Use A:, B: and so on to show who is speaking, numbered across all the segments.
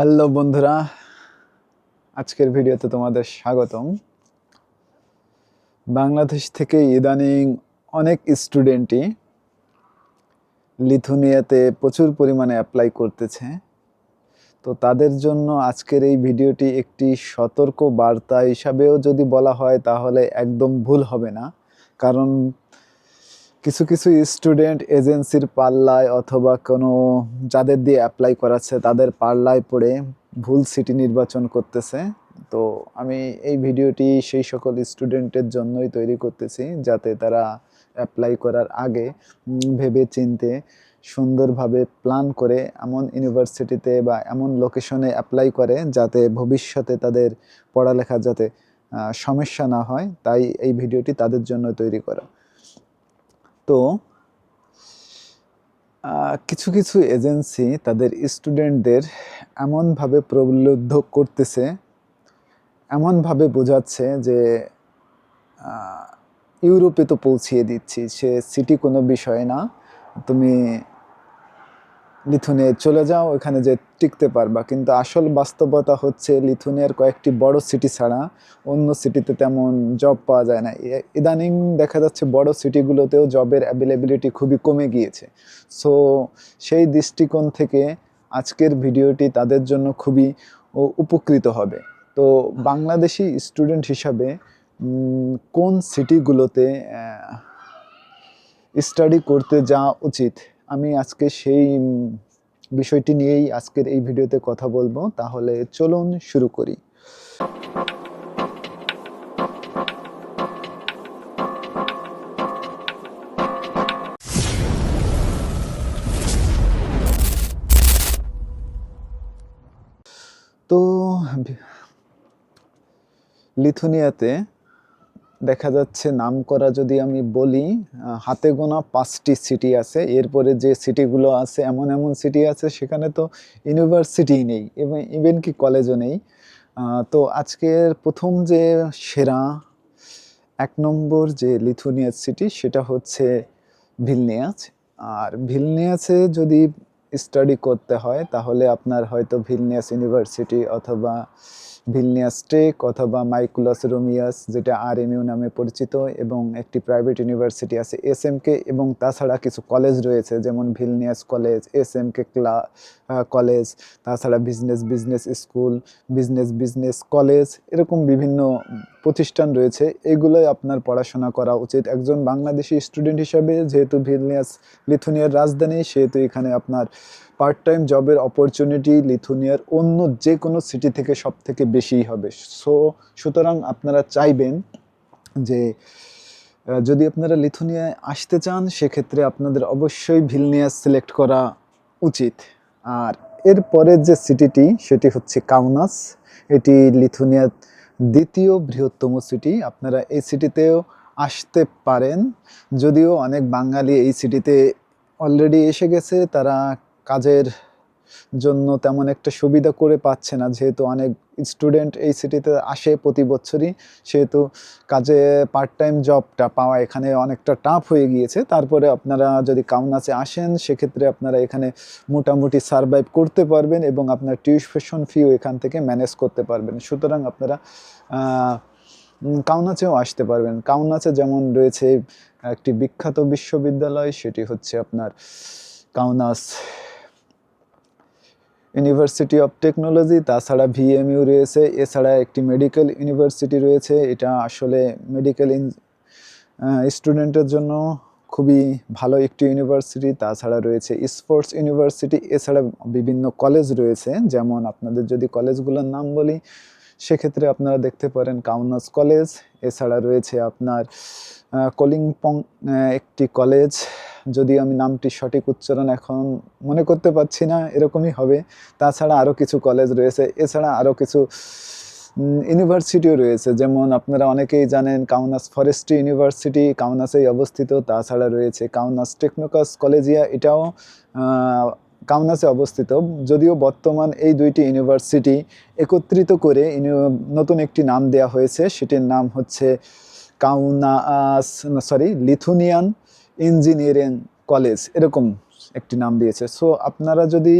A: Hello বন্ধুরা, আজকের ভিডিওতে তোমাদের স্বাগতম। বাংলাদেশ থেকে ইদানিং অনেক স্টুডেন্টই লিথুনিয়াতে প্রচুর পরিমাণে অ্যাপ্লাই করতেছে। তো তাদের জন্য আজকের এই ভিডিওটি একটি সতর্ক বার্তা হিসাবেও যদি বলা হয়, তাহলে একদম ভুল হবে না। কারণ কিছু কিছু স্টুডেন্ট এজেন্সির পাল্লায় অথবা কোনো যাদের দিয়ে অ্যাপ্লাই করাচ্ছে, তাদের পাল্লায় পড়ে ভুল সিটি নির্বাচন করতেছে। তো আমি এই ভিডিওটি সেই সকল স্টুডেন্টের জন্যই তৈরি করতেছি, যাতে তারা অ্যাপ্লাই করার আগে ভেবে চিনতে সুন্দরভাবে প্ল্যান করে এমন ইউনিভার্সিটিতে বা এমন লোকেশনে অ্যাপ্লাই করে, যাতে ভবিষ্যতে তাদের পড়ালেখা যাতে সমস্যা না হয়। তাই এই ভিডিওটি তাদের জন্য তৈরি করা। তো কিছু কিছু এজেন্সি তাদের স্টুডেন্টদের এমনভাবে প্রলুব্ধ করতেছে, এমনভাবে বোঝাচ্ছে যে ইউরোপে তো পৌঁছিয়ে দিচ্ছি, সে সিটি কোনো বিষয় না। তুমি লিথুনে চলে যাও, ওখানে যে টিকতে পারবা। কিন্তু আসল বাস্তবতা হচ্ছে লিথুনিয়ার কয়েকটি বড় সিটি ছাড়া অন্য সিটিতে তেমন জব পাওয়া যায় না। ইদানিং দেখা যাচ্ছে বড় সিটিগুলোতেও জবের অ্যাভেলেবিলিটি খুবই কমে গিয়েছে। সো সেই দৃষ্টিকোণ থেকে আজকের ভিডিওটি তাদের জন্য খুবই উপকৃত হবে। তো বাংলাদেশি স্টুডেন্ট হিসাবে কোন সিটিগুলোতে স্টাডি করতে যাওয়া উচিত? আমি আজকে সেই বিষয়টি নিয়েই আজকের এই ভিডিওতে কথা বলব। তাহলে চলুন শুরু করি। তো, লিথুনিয়াতে দেখা যাচ্ছে নাম করা যদি আমি বলি হাতে গোনা পাঁচটি সিটি আছে। এরপরে যে সিটিগুলো আছে, এমন এমন সিটি আছে, সেখানে তো ইউনিভার্সিটি নেই এবং ইভেন কি কলেজও নেই। তো আজকের প্রথম যে সেরা এক নম্বর যে লিথুনিয়াস সিটি সেটা হচ্ছে ভিলনিয়াস। আর ভিলনিয়াসে যদি স্টাডি করতে হয়, তাহলে আপনার হয়তো ভিলনিয়াস ইউনিভার্সিটি অথবা ভিলনিয়াস টেক অথবা মাইকুলাস রোমিয়াস, যেটা আর এমইউ নামে পরিচিত এবং একটি প্রাইভেট ইউনিভার্সিটি আছে এস কে এবং তাছাড়া কিছু কলেজ রয়েছে, যেমন Vilnius college, S M K ক্লা কলেজ, তাছাড়া business business school, business business college, এরকম বিভিন্ন প্রতিষ্ঠান রয়েছে। এগুলোই আপনার পড়াশোনা করা উচিত। একজন বাংলাদেশি স্টুডেন্ট হিসাবে যেহেতু ভিলনিয়াস লিথুনিয়ার রাজধানী, সেহেতু এখানে আপনার পার্ট টাইম জবের অপরচুনিটি লিথুনিয়ার অন্য যে কোনো সিটি থেকে সব থেকে বেশিই হবে। সো সুতরাং আপনারা চাইবেন যে যদি আপনারা লিথুনিয়ায় আসতে চান, সেক্ষেত্রে আপনাদের অবশ্যই ভিলনিয়াস সিলেক্ট করা উচিত। আর এরপরের যে সিটিটি, সেটি হচ্ছে কাউনাস। এটি লিথুনিয়ার দ্বিতীয় বৃহত্তম সিটি। আপনারা এই সিটিতেও আসতে পারেন। যদিও অনেক বাঙালি এই সিটিতে অলরেডি এসে গেছে, তারা কাজের জন্য তেমন একটা সুবিধা করে পাচ্ছে না, যেহেতু অনেক স্টুডেন্ট এই সিটিতে আসে প্রতি বছরই। সেহেতু কাজে পার্ট টাইম জবটা পাওয়া এখানে অনেকটা টাফ হয়ে গিয়েছে। তারপরে আপনারা যদি কাউনাসে আসেন, সেক্ষেত্রে আপনারা এখানে মোটামুটি সারভাইভ করতে পারবেন এবং আপনার টিউশন ফিও এখান থেকে ম্যানেজ করতে পারবেন। সুতরাং আপনারা কাউনাচেও আসতে পারবেন। কাউনাচে যেমন রয়েছে একটি বিখ্যাত বিশ্ববিদ্যালয়, সেটি হচ্ছে আপনার কাউনাস ইউনিভার্সিটি অফ টেকনোলজি তাছাড়া ভিএমইউ রয়েছে, এছাড়া একটি মেডিকেল ইউনিভার্সিটি রয়েছে, এটা আসলে মেডিকেল স্টুডেন্টের জন্য খুবই ভালো একটি ইউনিভার্সিটি তাছাড়া রয়েছে স্পোর্টস ইউনিভার্সিটি এছাড়া বিভিন্ন কলেজ রয়েছে, যেমন আপনাদের যদি কলেজগুলোর নাম বলি সেক্ষেত্রে আপনারা দেখতে পারেন কাউনাস কলেজ এছাড়া রয়েছে আপনার আহ, কলিম্পং একটি কলেজ। যদি আমি নামটি সঠিক উচ্চারণ এখন মনে করতে পারছি না এরকমই হবে। তাছাড়া আরও কিছু কলেজ রয়েছে। এছাড়া আরও কিছু ইউনিভার্সিটিও রয়েছে। যেমন আপনারা অনেকেই জানেন কাউনাস ফরেস্ট্রি ইউনিভার্সিটি কাউনাসেই অবস্থিত। তাছাড়া রয়েছে কাউনাস টেকনোকাস কলেজিয়া। এটাও কাউনাসে অবস্থিত, যদিও বর্তমান এই দুইটি ইউনিভার্সিটি একত্রিত করে নতুন একটি নাম দেওয়া হয়েছে, সেটির নাম হচ্ছে Kaunas sorry Lithuanian engineering college, এরকম একটি নাম দিয়েছে। সো আপনারা যদি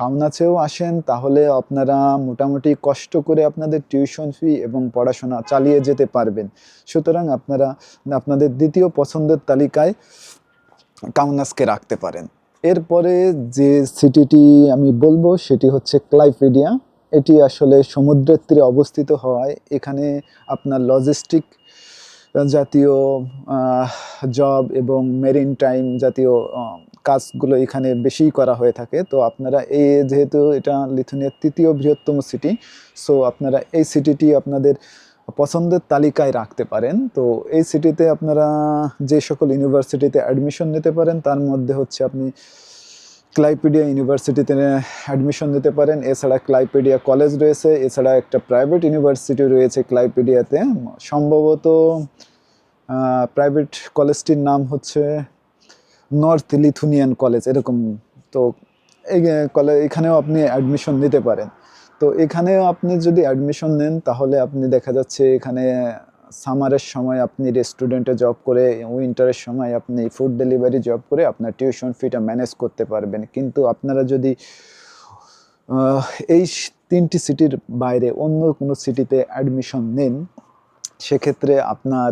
A: কাউনাচেও আসেন, তাহলে আপনারা মোটামুটি কষ্ট করে আপনাদের টিউশন ফি এবং পড়াশোনা চালিয়ে যেতে পারবেন। সুতরাং আপনারা, আপনাদের দ্বিতীয় পছন্দের তালিকায় কাউনাসকে রাখতে পারেন। এরপরে যে সিটিটি আমি বলব, সেটি হচ্ছে ক্লাইপেডিয়া এটি আসলে সমুদ্রের তীরে অবস্থিত হওয়ায় এখানে আপনার লজিস্টিক জাতীয় জব এবং মেরিন টাইম জাতীয় কাজগুলো এখানে বেশি করা হয়ে থাকে। তো আপনারা এই যেহেতু এটা লিথুনিয়ার তৃতীয় বৃহত্তম সিটি সো আপনারা এই সিটিটি আপনাদের পছন্দের তালিকায় রাখতে পারেন। তো এই সিটিতে আপনারা যে সকল ইউনিভার্সিটিতে অ্যাডমিশন নিতে পারেন, তার মধ্যে হচ্ছে আপনি ক্লাইপিডিয়া ইউনিভার্সিটিতে অ্যাডমিশন নিতে পারেন। এছাড়া ক্লাইপিডিয়া কলেজ রয়েছে, এছাড়া একটা প্রাইভেট ইউনিভার্সিটি রয়েছে ক্লাইপিডিয়াতে সম্ভবত প্রাইভেট কলেজটির নাম হচ্ছে নর্থ লিথুনিয়ান কলেজ এরকম। তো এই কলেজ এখানেও আপনি অ্যাডমিশন নিতে পারেন। তো এখানেও আপনি যদি অ্যাডমিশন নেন, তাহলে আপনি দেখা যাচ্ছে এখানে সামারের সময় আপনি রেস্টুরেন্টে জব করে উইন্টারের সময় আপনি ফুড ডেলিভারি জব করে আপনার টিউশন ফিটা ম্যানেজ করতে পারবেন। কিন্তু আপনারা যদি এই তিনটি সিটির বাইরে অন্য কোনো সিটিতে অ্যাডমিশন নেন, সেক্ষেত্রে আপনার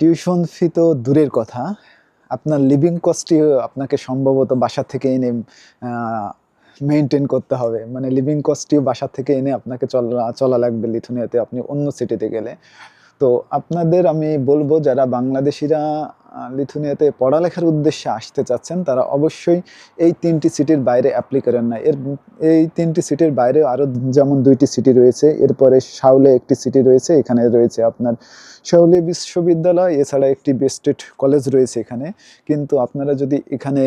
A: টিউশন ফি তো দূরের কথা। আপনার লিভিং কস্টই আপনাকে সম্ভবত বাসা থেকে এনে মেনটেন করতে হবে। মানে লিভিং কস্টটিও বাসা থেকে এনে আপনাকে চলা চলা লাগবে লিথুনিয়াতে, আপনি অন্য সিটিতে গেলে। তো আপনাদের আমি বলব, যারা বাংলাদেশিরা লিথুনিয়াতে পড়ালেখার উদ্দেশ্যে আসতে চাচ্ছেন, তারা অবশ্যই এই তিনটি সিটির বাইরে অ্যাপ্লাই করেন না। এর, এই তিনটি সিটির বাইরে আরও যেমন দুইটি সিটি রয়েছে, এরপরে শাউলে একটি সিটি রয়েছে, এখানে রয়েছে আপনার শাউলি বিশ্ববিদ্যালয়, এছাড়া একটি বেস্টেড কলেজ রয়েছে এখানে। কিন্তু আপনারা যদি এখানে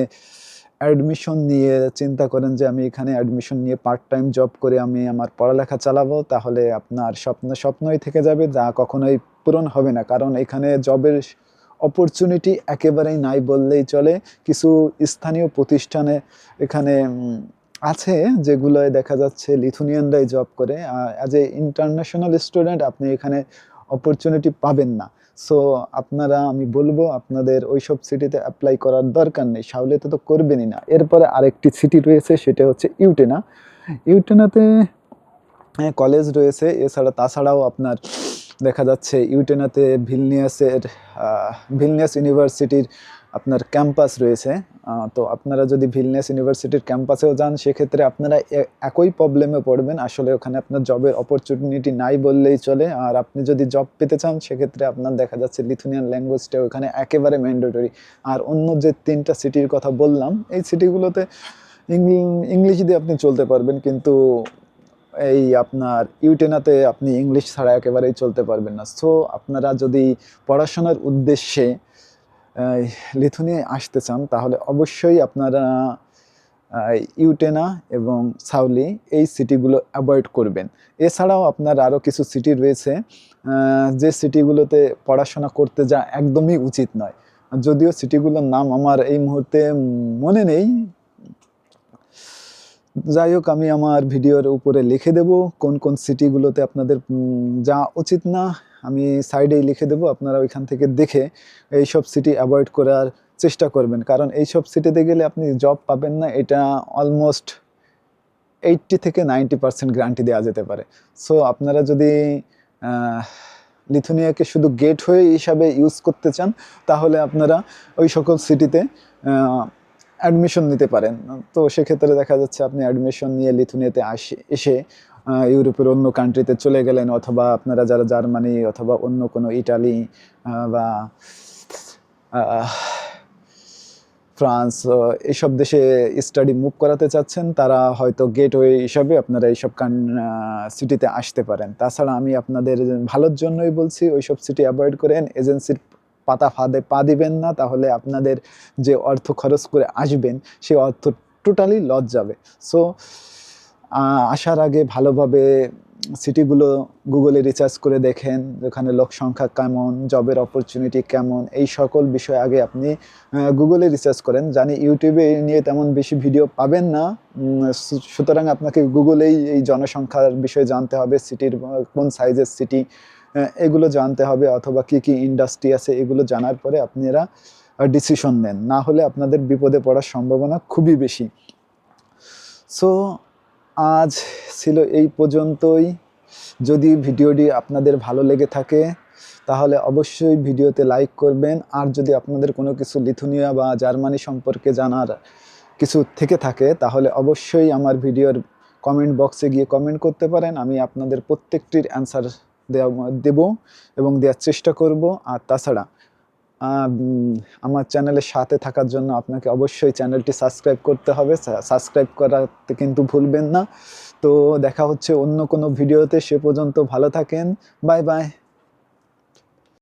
A: অ্যাডমিশন নিয়ে চিন্তা করেন যে আমি এখানে অ্যাডমিশন নিয়ে পার্ট টাইম জব করে আমি আমার পড়ালেখা চালাবো, তাহলে আপনার স্বপ্ন, স্বপ্নই থেকে যাবে, যা কখনোই পূরণ হবে না। কারণ এখানে জবের অপরচুনিটি একেবারেই নাই বললেই চলে। কিছু স্থানীয় প্রতিষ্ঠানে এখানে আছে যেগুলোয় দেখা যাচ্ছে লিথুনিয়ানরাই জব করে। অ্যাজ এ ইন্টারন্যাশনাল স্টুডেন্ট আপনি এখানে অপরচুনিটি পাবেন না। সো আপনারা, আমি বলব, আপনাদের ওই সব সিটিতে অ্যাপ্লাই করার দরকার নেই। শাউলেতে তো করবেনই না। এরপরে আরেকটি সিটি রয়েছে, সেটা হচ্ছে ইউটেনা ইউটেনাতে কলেজ রয়েছে। এছাড়া, তাছাড়াও আপনার দেখা যাচ্ছে ইউটেনাতে ভিলনিয়াসের ভিলনিয়াস ইউনিভার্সিটির আপনার ক্যাম্পাস রয়েছে তো আপনারা যদি ভিলনেস ইউনিভার্সিটির ক্যাম্পাসেও যান, সেক্ষেত্রে আপনারা একই প্রবলেমে পড়বেন। আসলে ওখানে আপনার জবের অপরচুনিটি নাই বললেই চলে। আর আপনি যদি জব পেতে চান, সেক্ষেত্রে আপনার দেখা যাচ্ছে লিথুনিয়ান ল্যাঙ্গুয়েজটা ওখানে একেবারে ম্যান্ডেটরি আর অন্য যে তিনটা সিটির কথা বললাম, এই সিটিগুলোতে ইংলিশ দিয়ে আপনি চলতে পারবেন, কিন্তু এই আপনার ইউটেনাতে আপনি ইংলিশ ছাড়া একেবারেই চলতে পারবেন না। সো আপনারা যদি পড়াশোনার উদ্দেশ্যে লিথুনিয়ায় আসতে চান, তাহলে অবশ্যই আপনারা ইউটেনা এবং সাউলি এই সিটিগুলো অ্যাভয়েড করবেন। এছাড়াও আপনার আরও কিছু সিটি রয়েছে যে সিটিগুলোতে পড়াশোনা করতে যা একদমই উচিত নয়। যদিও সিটিগুলোর নাম আমার এই মুহূর্তে মনে নেই। যাই হোক, আমি আমার ভিডিওর উপরে লিখে দেব কোন কোন সিটিগুলোতে আপনাদের যা উচিত না। আমি সাইডেই লিখে দেবো আপনারা ওইখান থেকে দেখে এইসব সিটি অ্যাভয়েড করার চেষ্টা করবেন। কারণ এইসব সিটিতে গেলে আপনি জব পাবেন না, এটা অলমোস্ট এইট্টি থেকে নাইনটি পার্সেন্ট গ্যারান্টি দেওয়া যেতে পারে। সো আপনারা যদি লিথুনিয়াকে শুধু গেট হয়ে হিসাবে ইউজ করতে চান, তাহলে আপনারা ওই সকল সিটিতে অ্যাডমিশন নিতে পারেন। তো সেক্ষেত্রে দেখা যাচ্ছে আপনি অ্যাডমিশন নিয়ে লিথুনিয়াতে আসে, এসে ইউরোপের অন্য কান্ট্রিতে চলে গেলেন অথবা আপনারা যারা জার্মানি অথবা অন্য কোনো ইটালি বা ফ্রান্স এসব দেশে স্টাডি মুভ করাতে চাচ্ছেন, তারা হয়তো গেটওয়ে হিসাবে আপনারা এইসব কান সিটিতে আসতে পারেন। তাছাড়া আমি আপনাদের ভালোর জন্যই বলছি, ওইসব সিটি অ্যাভয়েড করেন এজেন্সির পাতা ফাঁদে পা দিবেন না, তাহলে আপনাদের যে অর্থ খরচ করে আসবেন, সেই অর্থ টোটালি লস যাবে। সো আসার আগে ভালোভাবে সিটিগুলো গুগলে রিসার্চ করে দেখেন, ওখানে লোক সংখ্যা কেমন জবের অপরচুনিটি কেমন, এই সকল বিষয় আগে আপনি গুগলে রিসার্চ করেন। জানি ইউটিউবে নিয়ে তেমন বেশি ভিডিও পাবেন না। সুতরাং আপনাকে গুগলেই এই জনসংখ্যার বিষয়ে জানতে হবে, সিটির কোন সাইজের সিটি এগুলো জানতে হবে অথবা কি কি ইন্ডাস্ট্রি আছে, এগুলো জানার পরে আপনারা ডিসিশন নেন। না হলে আপনাদের বিপদে পড়ার সম্ভাবনা খুবই বেশি। সো আজ ছিল এই পর্যন্তই। যদি ভিডিওটি আপনাদের ভালো লেগে থাকে, তাহলে অবশ্যই ভিডিওতে লাইক করবেন। আর যদি আপনাদের কোনো কিছু লিথুনিয়া বা জার্মানি সম্পর্কে জানার কিছু থেকে থাকে, তাহলে অবশ্যই আমার ভিডিওর কমেন্ট বক্সে গিয়ে কমেন্ট করতে পারেন। আমি আপনাদের প্রত্যেকটির অ্যান্সার দেব এবং দেওয়ার চেষ্টা করব। আর তাছাড়া আমার চ্যানেলের সাথে থাকার জন্য আপনাকে অবশ্যই চ্যানেলটি সাবস্ক্রাইব করতে হবে। সাবস্ক্রাইব করাতে কিন্তু ভুলবেন না। তো দেখা হচ্ছে অন্য কোনো ভিডিওতে। সে পর্যন্ত ভালো থাকেন। Bye bye.